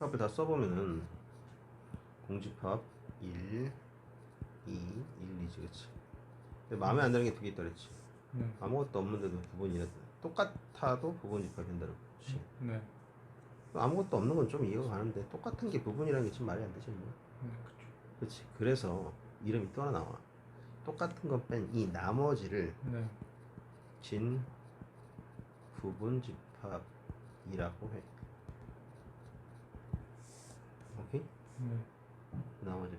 합을 다 써보면은 공집합 1, 2, 1, 2지 그치 근데 마음에 안 드는 게 두 개 있다 그랬지 네. 아무것도 없는데도 부분이 똑같아도 부분 집합이 된다는 거지 네. 아무것도 없는 건 좀 이해가 가는데 똑같은 게 부분이라는 게 지금 말이 안 되지 뭐. 네. 그쵸. 그렇지 그래서 이름이 또 하나 나와 똑같은 건 뺀 이 나머지를 네. 진 부분 집합이라고 해 오케이? 네. 나머지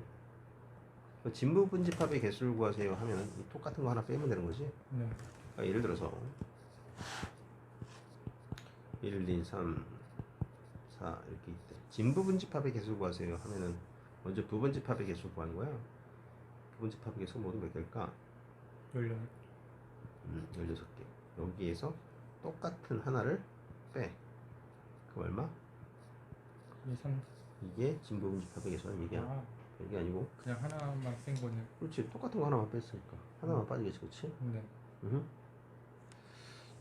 그 진부 분 집합의 개수를 구하세요 하면 이 똑같은 거 하나 빼면 되는 거지 네. 그러니까 예를 들어서 1, 2, 3, 4 이렇게 있대 진부 분 집합의 개수 구하세요 하면은 먼저 부분 집합의 개수 구하는 거야 부분 집합의 개수 모두 몇 개일까? 열려. 음, 16개 여기에서 똑같은 하나를 빼 그럼 얼마? 이 삼. 이게 집합의 개수라는 얘기야 아, 이게 아니고 그냥 하나만 뺀 거네. 그렇지 똑같은 거 하나만 뺐으니까 하나만 빠지겠지 그렇지? 네. 음.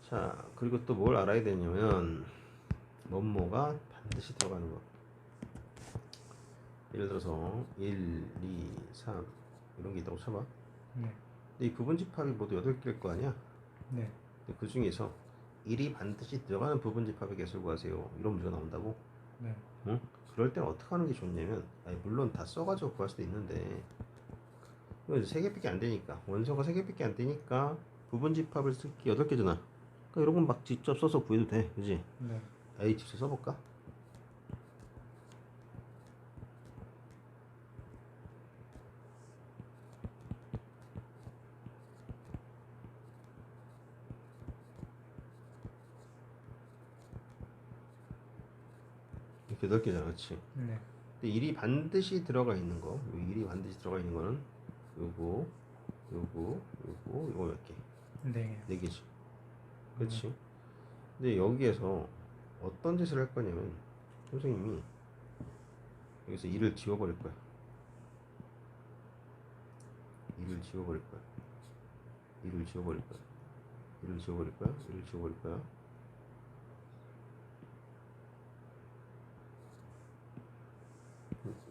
자 그리고 또 뭘 알아야 되냐면 뭐뭐가 반드시 들어가는 거 예를 들어서 1, 2, 3 이런 게 있다고 쳐봐 네. 근데 이 부분 집합이 모두 8개일 거 아니야 네. 근데 그 중에서 1이 반드시 들어가는 부분 집합의 개수를 구하세요 이런 문제가 나온다고 네. 응? 그럴 때는 어떻게 하는 게 좋냐면 아니, 물론 다 써가지고 구할 수도 있는데 이제 3개밖에 안 되니까 원소가 3개밖에 안 되니까 부분 집합을 쓸게 8개잖아 그러니까 이런 건 막 직접 써서 구해도 돼 그지? 네. A 직접 써볼까? 이렇게 8개잖아 그치? 네. 근데 일이 반드시 들어가 있는 거, 요 일이 반드시 들어가 있는 거는 요거, 요거, 요거, 요거 몇 개? 네. 네 개지. 그렇지. 근데 여기에서 어떤 짓을 할 거냐면 선생님이 여기서 일을 지워버릴 거야. 일을 지워버릴 거야. 일을 지워버릴 거야. 일을 지워버릴 거야. 일을 지워버릴 거야.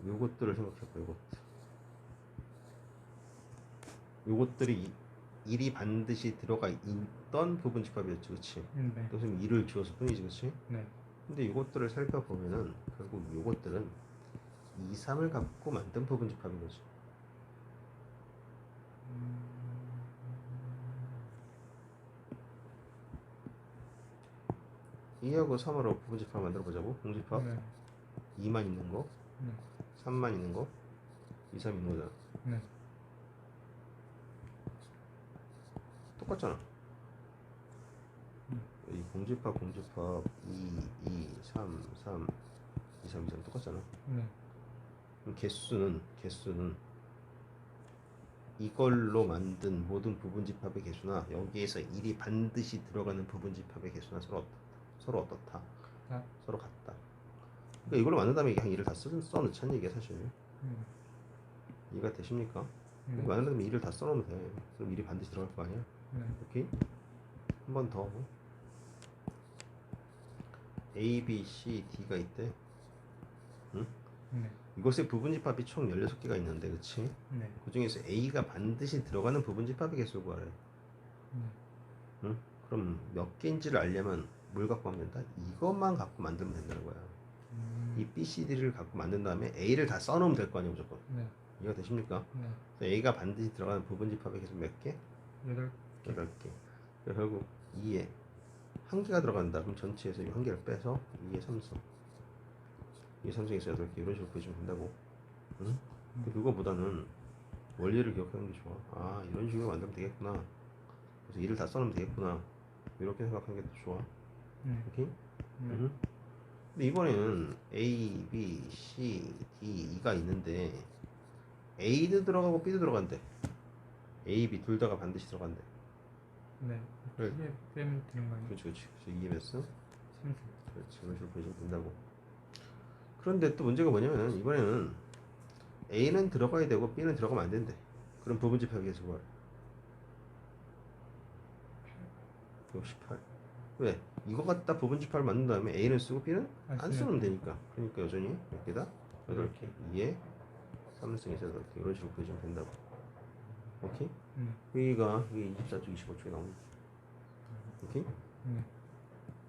요것들을 생각해봐. 요것들. 요것들이 이- 일이 반드시 들어가 있던 부분 집합이었지, 그렇지? 네. 선생님 일을 지워서 뿐이지, 그렇지? 네. 근데 이것들을 살펴보면은 결국 이것들은 2, 3을 갖고 만든 부분 집합인 거지. 이 2하고 3으로 부분 집합 만들어 보자고. 공집합 네. 2만 있는 거, 네. 3만 있는 거, 2, 3 있는 거잖아. 네. 똑같잖아. 이 공집합, 공집합 2, 2, 3, 3, 2, 3, 2, 3 똑같잖아. 네. 그럼 개수는 개수는 이걸로 만든 모든 부분 집합의 개수나 여기에서 1이 반드시 들어가는 부분 집합의 개수나 서로 어떻다. 서로 어떻다. 아, 서로 같다. 그러니까 이걸로 만든다면 이게 한 1을 다 써, 써놓자는 얘기야 사실. 음. 이해가 되십니까? 네. 이거 만든다면 1을 다 써놓으면 돼. 그럼 1이 반드시 들어갈 거 아니야? 네. 오케이? 한 번 더. A, B, C, D가 있대. 응? 네. 이것의 부분 집합이 총 16개가 있는데, 그치? 네. 그 중에서 A가 반드시 들어가는 부분 집합의 개수를 구하래. 네. 응? 그럼 몇 개인지를 알려면 뭘 갖고 하면 된다? 이것만 갖고 만들면 된다는 거야. 음. 이 B, C, D를 갖고 만든 다음에 A를 다 써놓으면 될 거 아니야, 무조건. 네. 이해가 되십니까? 네. 그래서 A가 반드시 들어가는 부분 집합의 개수 몇 개? 여덟. 8개. 그래서 결국 2에 한 개가 들어간다. 그럼 전체에서 이 한 개를 빼서 2의 3성. 2의 3성에서 8개 이런 식으로 보여주면 된다고. 응? 근데 그거보다는 원리를 기억하는 게 좋아. 아, 이런 식으로 만들면 되겠구나. 그래서 일을 다 써놓으면 되겠구나. 이렇게 생각하는 게 더 좋아. 네. 오케이? 네. 응? 근데 이번에는 A, B, C, D, E가 있는데 A도 들어가고 B도 들어간대. A, B 둘 다가 반드시 들어간대. 네. 그래. 이게 빼면 되는 거 아니에요? 그렇지, 그렇지. 그래서 이게 몇 수? 삼성. 그렇지. 그런 식으로 보여주면 된다고. 그런데 또 문제가 뭐냐면 이번에는 A는 들어가야 되고 B는 들어가면 안 된대. 그럼 부분 집합이 계속 구하래. 68. 왜? 이거 갖다 부분 집합을 만든 다음에 A는 쓰고 B는 안 안 쓰면 되니까 그러니까 여전히 몇 개다? 8개 2에 3승에서 8개 이런 식으로 그려주면 된다고 오케이? 음. 여기가 여기 24쪽 25쪽에 나옵니다 오케이? 네.